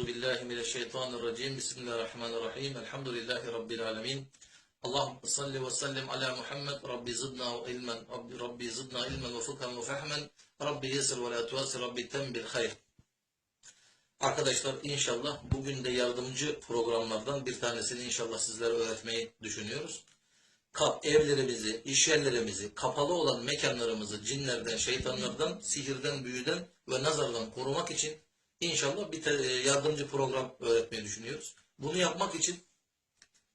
Euzu billahi mineşşeytanirracim. Bismillahirrahmanirrahim. Elhamdülillahi rabbil alamin. Allahümme salli ve sellim ala Muhammed. Rabbi zidna ilmen. Rabbi, Rabbi zidna ilmen ve fıkhan ve fehmen. Rabbi yesir ve la tuasir. Rabbi tembil hayr. Arkadaşlar inşallah bugün de yardımcı programlardan bir tanesini inşallah sizlere öğretmeyi düşünüyoruz. Kap evlerimizi, iş yerlerimizi, kapalı olan mekanlarımızı cinlerden, şeytanlardan, sihirden, büyüden ve nazardan korumak için inşallah bir e, yardımcı program öğretmeyi düşünüyoruz. Bunu yapmak için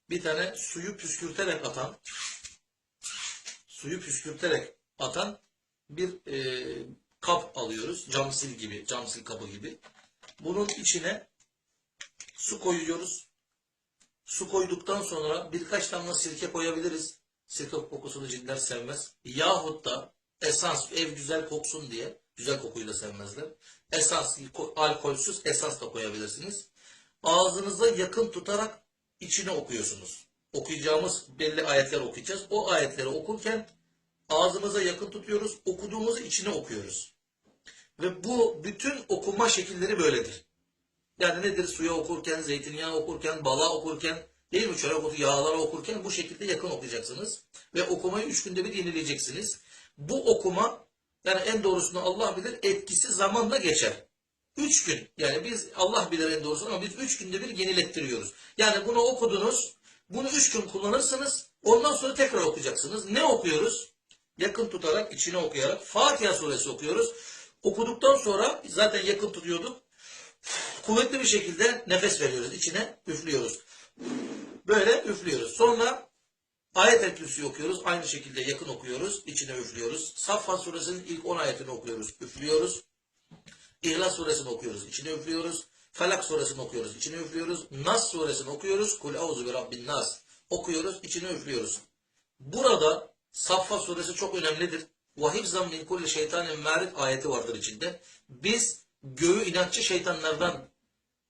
bir tane suyu püskürterek atan, suyu püskürterek atan bir e, kap alıyoruz. Camsil gibi, camsil kabı gibi. Bunun içine su koyuyoruz. Su koyduktan sonra birkaç damla sirke koyabiliriz. Sirke kokusunu cinler sevmez. Yahut da esans, ev güzel koksun diye, güzel kokuyu da sevmezler. Esans, alkolsüz esans da koyabilirsiniz. Ağzınıza yakın tutarak içine okuyorsunuz. Okuyacağımız belli ayetler okuyacağız. O ayetleri okurken ağzımıza yakın tutuyoruz. Okuduğumuzu içine okuyoruz. Ve bu bütün okuma şekilleri böyledir. Yani nedir? Suya okurken, zeytinyağı okurken, bala okurken, değil mi? Çörek otu, yağları okurken bu şekilde yakın okuyacaksınız. Ve okumayı üç günde bir yenileyeceksiniz. Bu okuma, yani en doğrusunu Allah bilir, etkisi zamanla geçer. Üç gün. Yani biz Allah bilir en doğrusunu ama biz üç günde bir yenilettiriyoruz. Yani bunu okudunuz, bunu üç gün kullanırsınız, ondan sonra tekrar okuyacaksınız. Ne okuyoruz? Yakın tutarak, içine okuyarak Fatiha suresi okuyoruz. Okuduktan sonra zaten yakın tutuyorduk kuvvetli bir şekilde nefes veriyoruz. içine üflüyoruz. Böyle üflüyoruz. Sonra Ayet etkisi okuyoruz. Aynı şekilde yakın okuyoruz. içine üflüyoruz. Saffat suresinin ilk 10 ayetini okuyoruz. Üflüyoruz. İhlas suresini okuyoruz. içine üflüyoruz. Felak suresini okuyoruz. içine üflüyoruz. Nas suresini okuyoruz. Kul auzu bi rabbin nas. Okuyoruz. içine üflüyoruz. Burada Saffat suresi çok önemlidir. Vahifzan min kulli şeytanin merid ayeti vardır içinde. Biz göğü inatçı şeytanlardan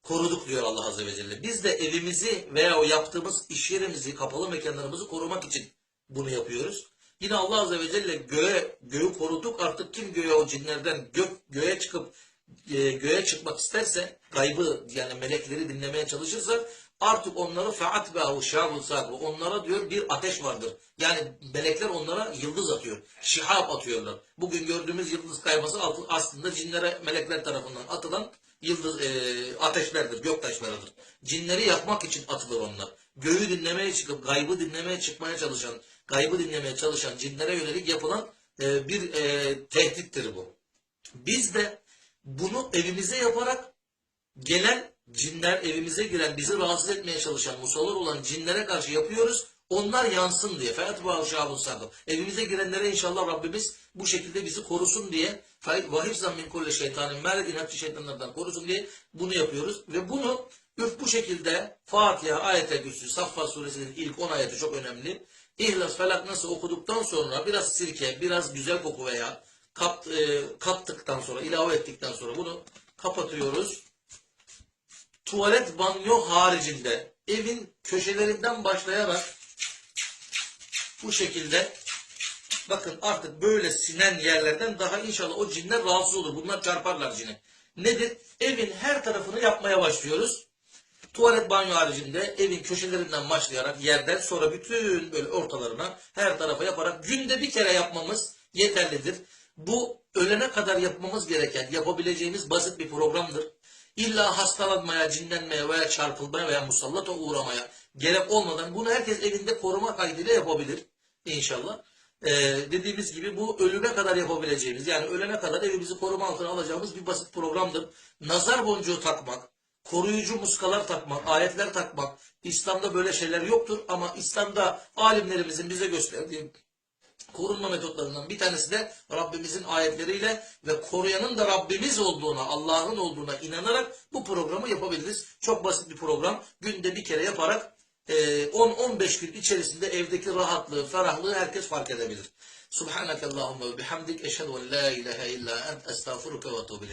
koruduk diyor Allah Azze ve Celle. Biz de evimizi veya o yaptığımız iş yerimizi, kapalı mekanlarımızı korumak için bunu yapıyoruz. Yine Allah Azze ve Celle göğe, göğü koruduk. Artık kim göğe o cinlerden gök, göğe çıkıp e, göğe çıkmak isterse gaybı yani melekleri dinlemeye çalışırsa artık onları faat ve avşâbu sâbu. Onlara diyor bir ateş vardır. Yani melekler onlara yıldız atıyor. Şihab atıyorlar. Bugün gördüğümüz yıldız kayması aslında cinlere melekler tarafından atılan yıldız e, ateşlerdir, göktaşlarıdır. Cinleri yakmak için atılır onlar. Göğü dinlemeye çıkıp gaybı dinlemeye çıkmaya çalışan, gaybı dinlemeye çalışan cinlere yönelik yapılan e, bir e, tehdittir bu. Biz de bunu evimize yaparak gelen cinler evimize giren bizi rahatsız etmeye çalışan musallar olan cinlere karşı yapıyoruz. Onlar yansın diye. Fetva şabun sadım. Evimize girenlere inşallah Rabbimiz bu şekilde bizi korusun diye vahifzan min kulle şeytanın mered inatçı şeytanlardan korusun diye bunu yapıyoruz. Ve bunu üf bu şekilde Fatiha, Ayet-i Kürsü, Saffa suresinin ilk 10 ayeti çok önemli. İhlas, Felak nasıl okuduktan sonra biraz sirke, biraz güzel koku veya kat, e, kattıktan sonra, ilave ettikten sonra bunu kapatıyoruz tuvalet banyo haricinde evin köşelerinden başlayarak bu şekilde bakın artık böyle sinen yerlerden daha inşallah o cinler rahatsız olur. Bunlar çarparlar cini. Nedir? Evin her tarafını yapmaya başlıyoruz. Tuvalet banyo haricinde evin köşelerinden başlayarak yerden sonra bütün böyle ortalarına her tarafa yaparak günde bir kere yapmamız yeterlidir. Bu ölene kadar yapmamız gereken, yapabileceğimiz basit bir programdır. İlla hastalanmaya, cinlenmeye veya çarpılmaya veya musallata uğramaya gerek olmadan bunu herkes evinde koruma kaydıyla yapabilir inşallah. Ee, dediğimiz gibi bu ölüme kadar yapabileceğimiz yani ölene kadar evimizi koruma altına alacağımız bir basit programdır. Nazar boncuğu takmak, koruyucu muskalar takmak, ayetler takmak İslam'da böyle şeyler yoktur ama İslam'da alimlerimizin bize gösterdiği korunma metotlarından bir tanesi de Rabbimizin ayetleriyle ve koruyanın da Rabbimiz olduğuna, Allah'ın olduğuna inanarak bu programı yapabiliriz. Çok basit bir program. Günde bir kere yaparak e, 10-15 gün içerisinde evdeki rahatlığı, ferahlığı herkes fark edebilir. Subhanakallahumma ve bihamdik eşhedü en la ilahe illa ent estağfuruke ve etûbü.